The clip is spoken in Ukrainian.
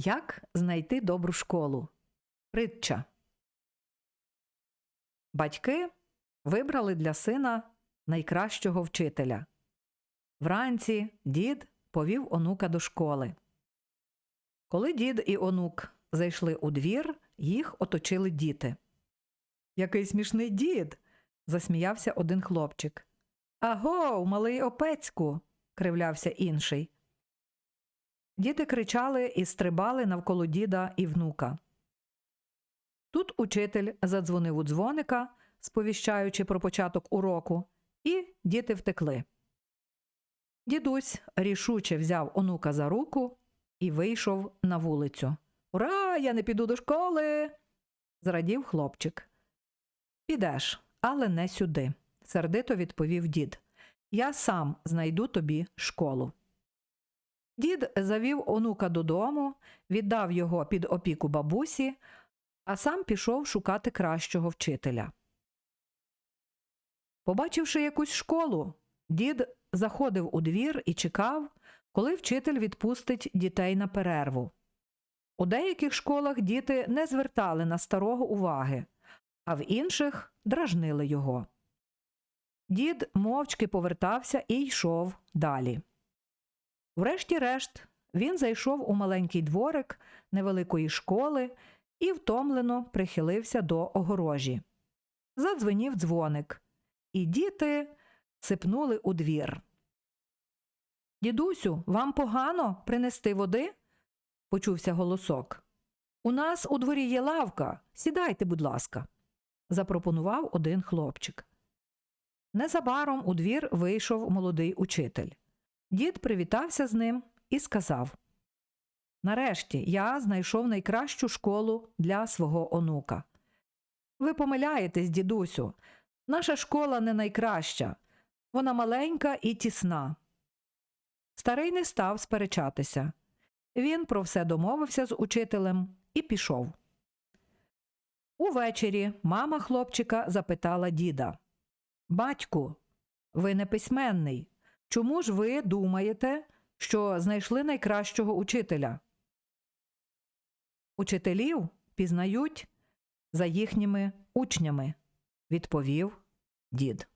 Як знайти добру школу? Притча. Батьки вибрали для сина найкращого вчителя. Вранці дід повів онука до школи. Коли дід і онук зайшли у двір, їх оточили діти. Який смішний дід. засміявся один хлопчик. Аго, малий опецьку. кривлявся інший. Діти кричали і стрибали навколо діда і внука. Тут учитель задзвонив у дзвоника, сповіщаючи про початок уроку, і діти втекли. Дідусь рішуче взяв онука за руку і вийшов на вулицю. Ура, я не піду до школи. зрадів хлопчик. Підеш, але не сюди, сердито відповів дід. Я сам знайду тобі школу. Дід завів онука додому, віддав його під опіку бабусі, а сам пішов шукати кращого вчителя. Побачивши якусь школу, дід заходив у двір і чекав, коли вчитель відпустить дітей на перерву. У деяких школах діти не звертали на старого уваги, а в інших дражнили його. Дід мовчки повертався і йшов далі. Врешті-решт, він зайшов у маленький дворик невеликої школи і втомлено прихилився до огорожі. Задзвенів дзвоник, і діти сипнули у двір. Дідусю, вам погано принести води? почувся голосок. У нас у дворі є лавка. Сідайте, будь ласка, запропонував один хлопчик. Незабаром у двір вийшов молодий учитель. Дід привітався з ним і сказав Нарешті я знайшов найкращу школу для свого онука. Ви помиляєтесь, дідусю, наша школа не найкраща, вона маленька і тісна. Старий не став сперечатися. Він про все домовився з учителем і пішов. Увечері мама хлопчика запитала діда Батьку, ви не письменний. Чому ж ви думаєте, що знайшли найкращого учителя? Учителів пізнають за їхніми учнями, відповів дід.